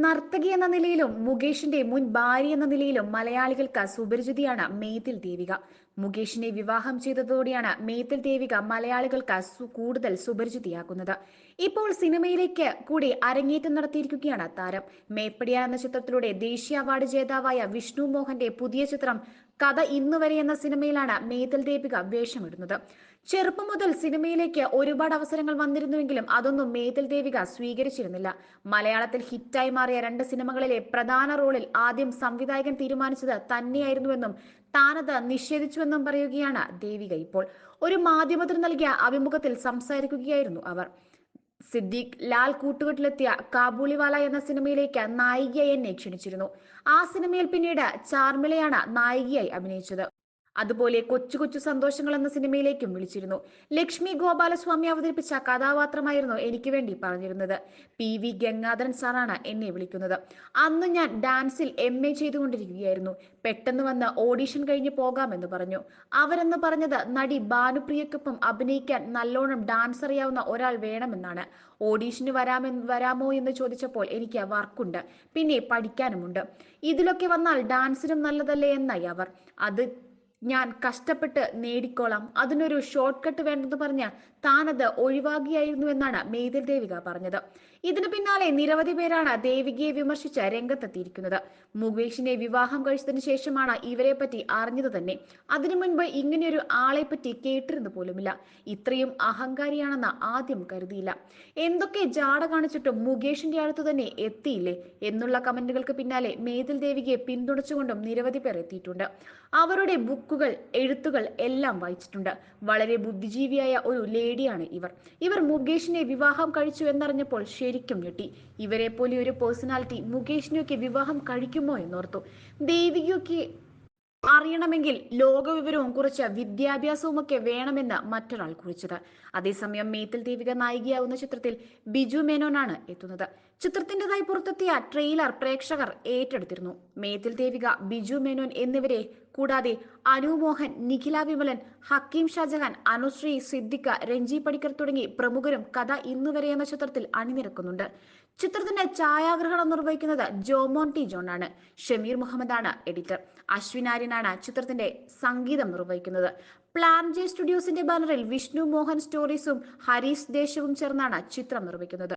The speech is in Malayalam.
നർത്തകി എന്ന നിലയിലും മുകേഷിന്റെ മുൻ ഭാര്യ എന്ന നിലയിലും മലയാളികൾക്ക് സുപരിചിതിയാണ് മേത്തിൽ ദേവിക. മുകേഷിനെ വിവാഹം ചെയ്തതോടെയാണ് മേത്തിൽ ദേവിക മലയാളികൾക്ക് കൂടുതൽ സുപരിചിതിയാക്കുന്നത് ഇപ്പോൾ സിനിമയിലേക്ക് കൂടി അരങ്ങേറ്റം നടത്തിയിരിക്കുകയാണ് താരം. മേപ്പടിയ എന്ന ചിത്രത്തിലൂടെ ദേശീയ അവാർഡ് ജേതാവായ വിഷ്ണു മോഹന്റെ പുതിയ ചിത്രം കഥ ഇന്നുവരെ എന്ന സിനിമയിലാണ് മേത്തിൽ ദേവിക വേഷമിടുന്നത്. ചെറുപ്പം മുതൽ സിനിമയിലേക്ക് ഒരുപാട് അവസരങ്ങൾ വന്നിരുന്നുവെങ്കിലും അതൊന്നും മേതൽ ദേവിക സ്വീകരിച്ചിരുന്നില്ല. മലയാളത്തിൽ ഹിറ്റായി മാറിയ രണ്ട് സിനിമകളിലെ പ്രധാന റോളിൽ ആദ്യം സംവിധായകൻ തീരുമാനിച്ചത് തന്നെയായിരുന്നുവെന്നും താനത് നിഷേധിച്ചുവെന്നും പറയുകയാണ് ദേവിക ഇപ്പോൾ. ഒരു മാധ്യമത്തിന് നൽകിയ അഭിമുഖത്തിൽ സംസാരിക്കുകയായിരുന്നു അവർ. സിദ്ദീഖ് ലാൽ കൂട്ടുകെട്ടിലെത്തിയ കാബൂളിവാല എന്ന സിനിമയിലേക്ക് നായികയായി എന്നെ ക്ഷണിച്ചിരുന്നു. ആ സിനിമയിൽ പിന്നീട് ചാർമിളയാണ് നായികയായി അഭിനയിച്ചത്. അതുപോലെ കൊച്ചു കൊച്ചു സന്തോഷങ്ങൾ എന്ന സിനിമയിലേക്കും വിളിച്ചിരുന്നു. ലക്ഷ്മി ഗോപാലസ്വാമി അവതരിപ്പിച്ച കഥാപാത്രമായിരുന്നു എനിക്ക് വേണ്ടി പറഞ്ഞിരുന്നത്. പി വി ഗംഗാധരൻ സാറാണ് എന്നെ വിളിക്കുന്നത്. അന്ന് ഞാൻ ഡാൻസിൽ എം എ ചെയ്തുകൊണ്ടിരിക്കുകയായിരുന്നു. പെട്ടെന്ന് വന്ന് ഓഡീഷൻ കഴിഞ്ഞ് പോകാമെന്ന് പറഞ്ഞു. അവരെന്ന് പറഞ്ഞത് നടി ഭാനുപ്രിയക്കൊപ്പം അഭിനയിക്കാൻ നല്ലോണം ഡാൻസ് അറിയാവുന്ന ഒരാൾ വേണമെന്നാണ്. ഓഡീഷന് വരാമെന്ന് വരാമോ എന്ന് ചോദിച്ചപ്പോൾ എനിക്ക് വർക്കുണ്ട്. പിന്നെ പഠിക്കാനുമുണ്ട്. ഇതിലൊക്കെ വന്നാൽ ഡാൻസിനും നല്ലതല്ലേ എന്നായി അവർ. അത് ഞാൻ കഷ്ടപ്പെട്ട് നേടിക്കോളാം. അതിനൊരു ഷോർട്ട് കട്ട് വേണ്ടെന്ന് പറഞ്ഞ് താനത് ഒഴിവാകിയായിരുന്നു എന്നാണ് മേതിൽ ദേവിക പറഞ്ഞത്. ഇതിനു പിന്നാലെ നിരവധി പേരാണ് ദേവികയെ വിമർശിച്ച് രംഗത്തെത്തിയിരിക്കുന്നത്. മുകേഷിനെ വിവാഹം കഴിച്ചതിന് ശേഷമാണ് ഇവരെ പറ്റി അറിഞ്ഞത് തന്നെ. അതിനു മുൻപ് ഇങ്ങനെയൊരു ആളെ പറ്റി കേട്ടിരുന്നു പോലുമില്ല. ഇത്രയും അഹങ്കാരിയാണെന്ന് ആദ്യം കരുതിയില്ല. എന്തൊക്കെ ജാട കാണിച്ചിട്ടും മുകേഷിന്റെ അടുത്ത് തന്നെ എത്തിയില്ലേ എന്നുള്ള കമന്റുകൾക്ക് പിന്നാലെ മേതിൽ ദേവികയെ പിന്തുണച്ചുകൊണ്ടും നിരവധി പേർ എത്തിയിട്ടുണ്ട്. അവരുടെ ബുക്കുകൾ എഴുത്തുകൾ എല്ലാം വായിച്ചിട്ടുണ്ട്. വളരെ ബുദ്ധിജീവിയായ ഒരു ലേഡിയാണ് ഇവർ. ഇവർ മുകേഷിനെ വിവാഹം കഴിച്ചു എന്നറിഞ്ഞപ്പോൾ ശരിക്കും ഞെട്ടി? ഇവരെ പോലെ ഒരു പേഴ്സണാലിറ്റി മുകേഷിനൊക്കെ വിവാഹം കഴിക്കുമോ എന്നോർത്തു. ദേവികയൊക്കെ അറിയണമെങ്കിൽ ലോകവിവരവും കുറച്ച് വിദ്യാഭ്യാസവും ഒക്കെ വേണമെന്ന് മറ്റൊരാൾ കുറിച്ചത്. അതേസമയം മേത്തിൽ ദേവിക നായികയാവുന്ന ചിത്രത്തിൽ ബിജു മേനോനാണ് എത്തുന്നത്. ചിത്രത്തിന്റെതായി പുറത്തെത്തിയ ട്രെയിലർ പ്രേക്ഷകർ ഏറ്റെടുത്തിരുന്നു. മേത്തിൽ ദേവിക ബിജു മേനോൻ എന്നിവരെ കൂടാതെ അനു മോഹൻ നിഖില വിമലൻ ഹക്കീം ഷാജഹാൻ അനുശ്രീ സിദ്ദിഖ രഞ്ജി പടിക്കർ തുടങ്ങി പ്രമുഖരും കഥ ഇന്നുവരെ എന്ന ചിത്രത്തിൽ അണിനിരക്കുന്നുണ്ട്. ചിത്രത്തിന്റെ ഛായാഗ്രഹണം നിർവഹിക്കുന്നത് ജോമോൻ ടി. ജോൺ ആണ് ഷമീർ മുഹമ്മദ് ആണ് എഡിറ്റർ. അശ്വിൻ ആര്യനാണ് ചിത്രത്തിന്റെ സംഗീതം നിർവഹിക്കുന്നത്. പ്ലാൻ ജെ സ്റ്റുഡിയോസിന്റെ ബാനറിൽ വിഷ്ണു മോഹൻ സ്റ്റോറീസും ഹരീഷ് ദേശവും ചേർന്നാണ് ചിത്രം നിർവഹിക്കുന്നത്.